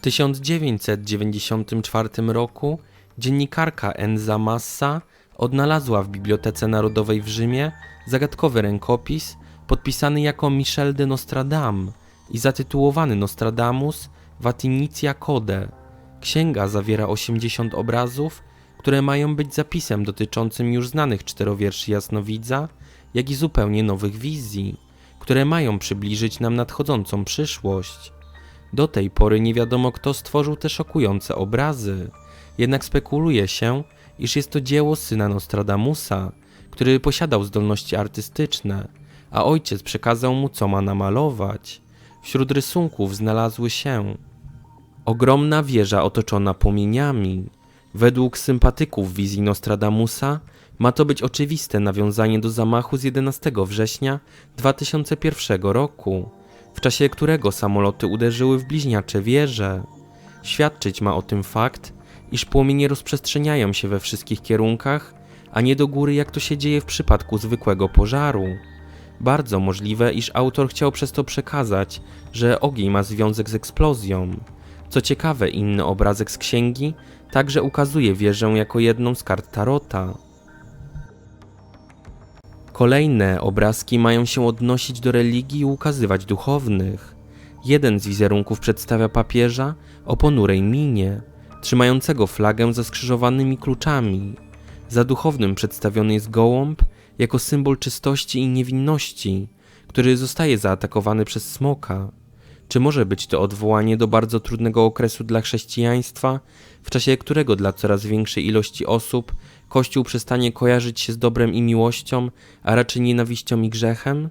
W 1994 roku dziennikarka Enza Massa odnalazła w Bibliotece Narodowej w Rzymie zagadkowy rękopis podpisany jako Michel de Nostradam i zatytułowany Nostradamus Vatinitia Code. Księga zawiera 80 obrazów, które mają być zapisem dotyczącym już znanych czterowierszy jasnowidza, jak i zupełnie nowych wizji, które mają przybliżyć nam nadchodzącą przyszłość. Do tej pory nie wiadomo, kto stworzył te szokujące obrazy, jednak spekuluje się, iż jest to dzieło syna Nostradamusa, który posiadał zdolności artystyczne, a ojciec przekazał mu, co ma namalować. Wśród rysunków znalazły się ogromna wieża otoczona płomieniami. Według sympatyków wizji Nostradamusa ma to być oczywiste nawiązanie do zamachu z 11 września 2001 roku, w czasie którego samoloty uderzyły w bliźniacze wieże. Świadczyć ma o tym fakt, iż płomienie rozprzestrzeniają się we wszystkich kierunkach, a nie do góry, jak to się dzieje w przypadku zwykłego pożaru. Bardzo możliwe, iż autor chciał przez to przekazać, że ogień ma związek z eksplozją. Co ciekawe, inny obrazek z księgi także ukazuje wieżę jako jedną z kart Tarota. Kolejne obrazki mają się odnosić do religii i ukazywać duchownych. Jeden z wizerunków przedstawia papieża o ponurej minie, trzymającego flagę ze skrzyżowanymi kluczami. Za duchownym przedstawiony jest gołąb jako symbol czystości i niewinności, który zostaje zaatakowany przez smoka. Czy może być to odwołanie do bardzo trudnego okresu dla chrześcijaństwa, w czasie którego dla coraz większej ilości osób Kościół przestanie kojarzyć się z dobrem i miłością, a raczej nienawiścią i grzechem?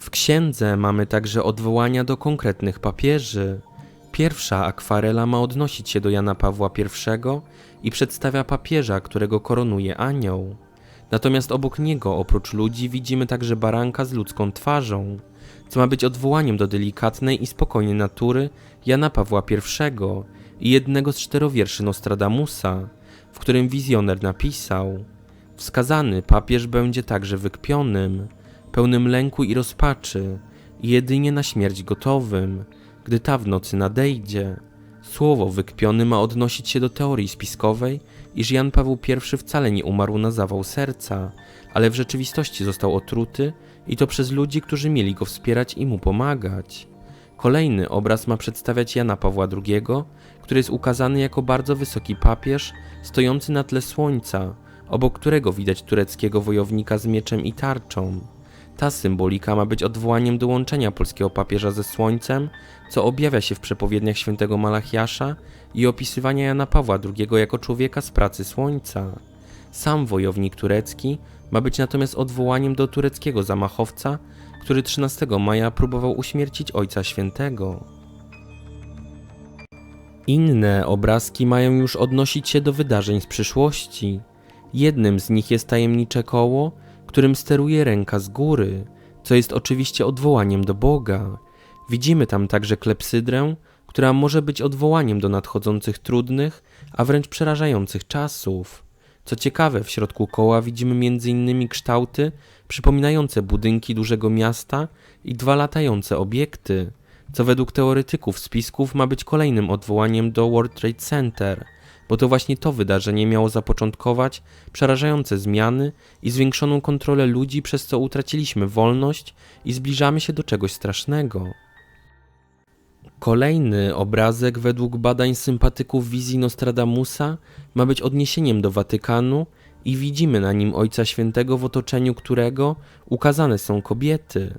W księdze mamy także odwołania do konkretnych papieży. Pierwsza akwarela ma odnosić się do Jana Pawła I i przedstawia papieża, którego koronuje anioł. Natomiast obok niego, oprócz ludzi, widzimy także baranka z ludzką twarzą, co ma być odwołaniem do delikatnej i spokojnej natury Jana Pawła I i jednego z czterowierszy Nostradamusa, w którym wizjoner napisał: Wskazany papież będzie także wykpionym, pełnym lęku i rozpaczy, i jedynie na śmierć gotowym, gdy ta w nocy nadejdzie. Słowo wykpiony ma odnosić się do teorii spiskowej, iż Jan Paweł I wcale nie umarł na zawał serca, ale w rzeczywistości został otruty i to przez ludzi, którzy mieli go wspierać i mu pomagać. Kolejny obraz ma przedstawiać Jana Pawła II, który jest ukazany jako bardzo wysoki papież, stojący na tle słońca, obok którego widać tureckiego wojownika z mieczem i tarczą. Ta symbolika ma być odwołaniem do łączenia polskiego papieża ze słońcem, co objawia się w przepowiedniach świętego Malachiasza i opisywania Jana Pawła II jako człowieka z pracy słońca. Sam wojownik turecki ma być natomiast odwołaniem do tureckiego zamachowca, który 13 maja próbował uśmiercić Ojca Świętego. Inne obrazki mają już odnosić się do wydarzeń z przyszłości. Jednym z nich jest tajemnicze koło, którym steruje ręka z góry, co jest oczywiście odwołaniem do Boga. Widzimy tam także klepsydrę, która może być odwołaniem do nadchodzących trudnych, a wręcz przerażających czasów. Co ciekawe, w środku koła widzimy m.in. kształty przypominające budynki dużego miasta i dwa latające obiekty, co według teoretyków spisków ma być kolejnym odwołaniem do World Trade Center, bo to właśnie to wydarzenie miało zapoczątkować przerażające zmiany i zwiększoną kontrolę ludzi, przez co utraciliśmy wolność i zbliżamy się do czegoś strasznego. Kolejny obrazek według badań sympatyków wizji Nostradamusa ma być odniesieniem do Watykanu i widzimy na nim Ojca Świętego w otoczeniu którego ukazane są kobiety.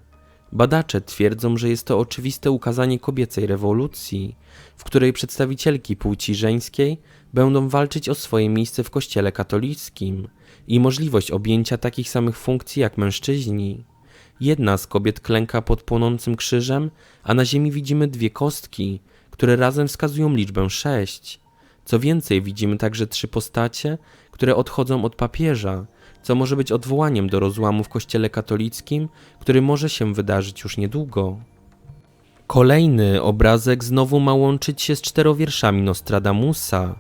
Badacze twierdzą, że jest to oczywiste ukazanie kobiecej rewolucji, w której przedstawicielki płci żeńskiej będą walczyć o swoje miejsce w Kościele katolickim i możliwość objęcia takich samych funkcji jak mężczyźni. Jedna z kobiet klęka pod płonącym krzyżem, a na ziemi widzimy dwie kostki, które razem wskazują liczbę sześć. Co więcej, widzimy także trzy postacie, które odchodzą od papieża, co może być odwołaniem do rozłamu w Kościele katolickim, który może się wydarzyć już niedługo. Kolejny obrazek znowu ma łączyć się z czterowierszami Nostradamusa.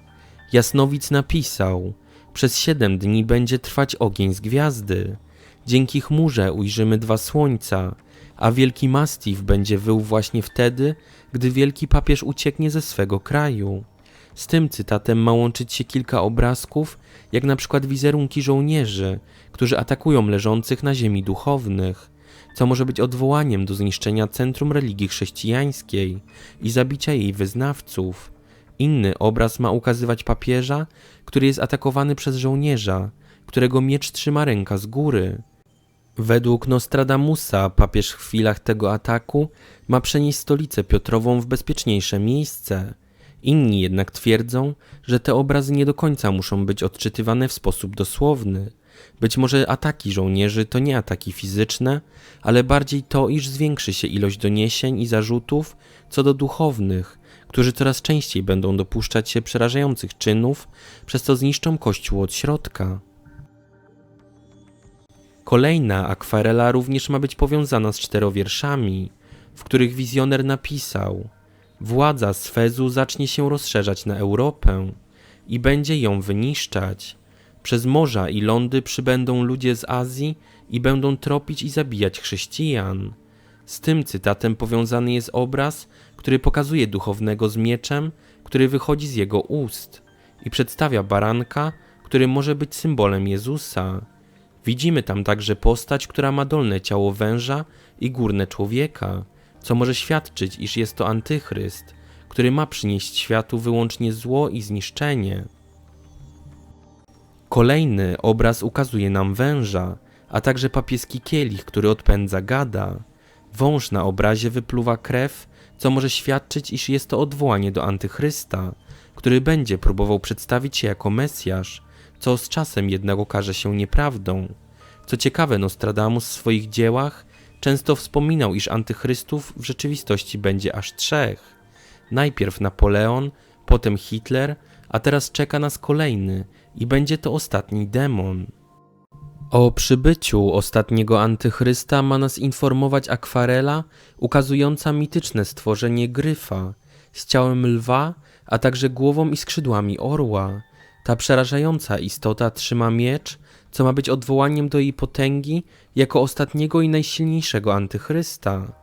Jasnowic napisał: Przez siedem dni będzie trwać ogień z gwiazdy. Dzięki chmurze ujrzymy dwa słońca. a wielki mastif będzie wył właśnie wtedy, gdy wielki papież ucieknie ze swego kraju. Z tym cytatem ma łączyć się kilka obrazków, jak na przykład wizerunki żołnierzy, którzy atakują leżących na ziemi duchownych, co może być odwołaniem do zniszczenia centrum religii chrześcijańskiej i zabicia jej wyznawców. Inny obraz ma ukazywać papieża, który jest atakowany przez żołnierza, którego miecz trzyma ręka z góry. Według Nostradamusa papież w chwilach tego ataku ma przenieść stolicę Piotrową w bezpieczniejsze miejsce. Inni jednak twierdzą, że te obrazy nie do końca muszą być odczytywane w sposób dosłowny. Być może ataki żołnierzy to nie ataki fizyczne, ale bardziej to, iż zwiększy się ilość doniesień i zarzutów co do duchownych, którzy coraz częściej będą dopuszczać się przerażających czynów, przez co zniszczą Kościół od środka. Kolejna akwarela również ma być powiązana z czterowierszami, w których wizjoner napisał: Władza Sfezu zacznie się rozszerzać na Europę i będzie ją wyniszczać. Przez morza i lądy przybędą ludzie z Azji i będą tropić i zabijać chrześcijan. Z tym cytatem powiązany jest obraz, który pokazuje duchownego z mieczem, który wychodzi z jego ust i przedstawia baranka, który może być symbolem Jezusa. Widzimy tam także postać, która ma dolne ciało węża i górne człowieka, co może świadczyć, iż jest to antychryst, który ma przynieść światu wyłącznie zło i zniszczenie. Kolejny obraz ukazuje nam węża, a także papieski kielich, który odpędza gada. Wąż na obrazie wypluwa krew, co może świadczyć, iż jest to odwołanie do antychrysta, który będzie próbował przedstawić się jako Mesjasz, co z czasem jednak okaże się nieprawdą. Co ciekawe, Nostradamus w swoich dziełach często wspominał, iż antychrystów w rzeczywistości będzie aż trzech. Najpierw Napoleon, potem Hitler, a teraz czeka nas kolejny i będzie to ostatni demon. O przybyciu ostatniego antychrysta ma nas informować akwarela ukazująca mityczne stworzenie gryfa z ciałem lwa, a także głową i skrzydłami orła. Ta przerażająca istota trzyma miecz, co ma być odwołaniem do jej potęgi jako ostatniego i najsilniejszego antychrysta.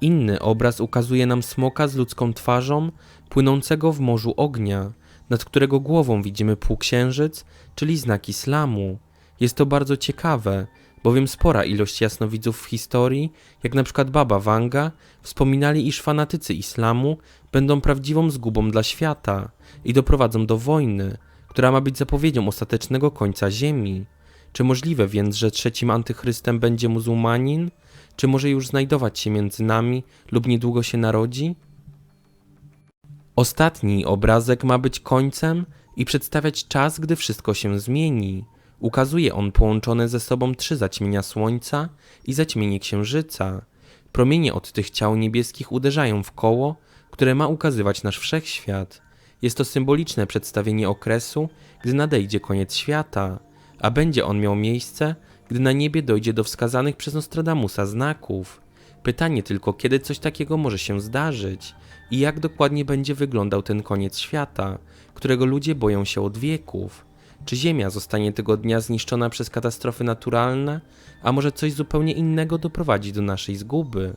Inny obraz ukazuje nam smoka z ludzką twarzą, płynącego w morzu ognia, nad którego głową widzimy półksiężyc, czyli znak islamu. Jest to bardzo ciekawe, bowiem spora ilość jasnowidzów w historii, jak na przykład Baba Wanga, wspominali, iż fanatycy islamu będą prawdziwą zgubą dla świata i doprowadzą do wojny, która ma być zapowiedzią ostatecznego końca ziemi. Czy możliwe więc, że trzecim antychrystem będzie muzułmanin? Czy może już znajdować się między nami lub niedługo się narodzi? Ostatni obrazek ma być końcem i przedstawiać czas, gdy wszystko się zmieni. Ukazuje on połączone ze sobą trzy zaćmienia Słońca i zaćmienie Księżyca. Promienie od tych ciał niebieskich uderzają w koło, które ma ukazywać nasz wszechświat. Jest to symboliczne przedstawienie okresu, gdy nadejdzie koniec świata, a będzie on miał miejsce, gdy na niebie dojdzie do wskazanych przez Nostradamusa znaków. Pytanie tylko, kiedy coś takiego może się zdarzyć i jak dokładnie będzie wyglądał ten koniec świata, którego ludzie boją się od wieków. Czy Ziemia zostanie tego dnia zniszczona przez katastrofy naturalne, a może coś zupełnie innego doprowadzi do naszej zguby?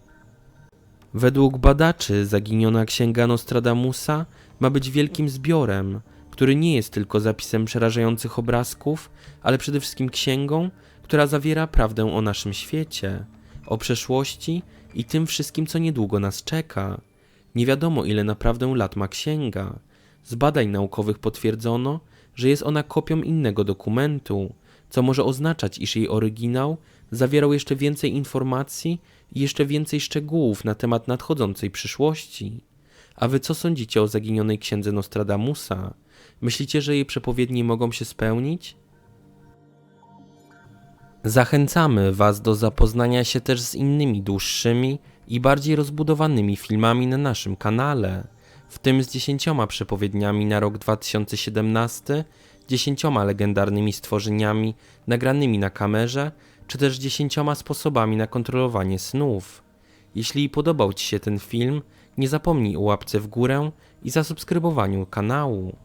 Według badaczy zaginiona księga Nostradamusa ma być wielkim zbiorem, który nie jest tylko zapisem przerażających obrazków, ale przede wszystkim księgą, która zawiera prawdę o naszym świecie, o przeszłości i tym wszystkim, co niedługo nas czeka. Nie wiadomo, ile naprawdę lat ma księga. Z badań naukowych potwierdzono, że jest ona kopią innego dokumentu, co może oznaczać, iż jej oryginał zawierał jeszcze więcej informacji i jeszcze więcej szczegółów na temat nadchodzącej przyszłości. A wy co sądzicie o zaginionej księdze Nostradamusa? Myślicie, że jej przepowiednie mogą się spełnić? Zachęcamy Was do zapoznania się też z innymi dłuższymi i bardziej rozbudowanymi filmami na naszym kanale, w tym z dziesięcioma przepowiedniami na rok 2017, dziesięcioma legendarnymi stworzeniami nagranymi na kamerze, czy też dziesięcioma sposobami na kontrolowanie snów. Jeśli podobał Ci się ten film, nie zapomnij o łapce w górę i zasubskrybowaniu kanału.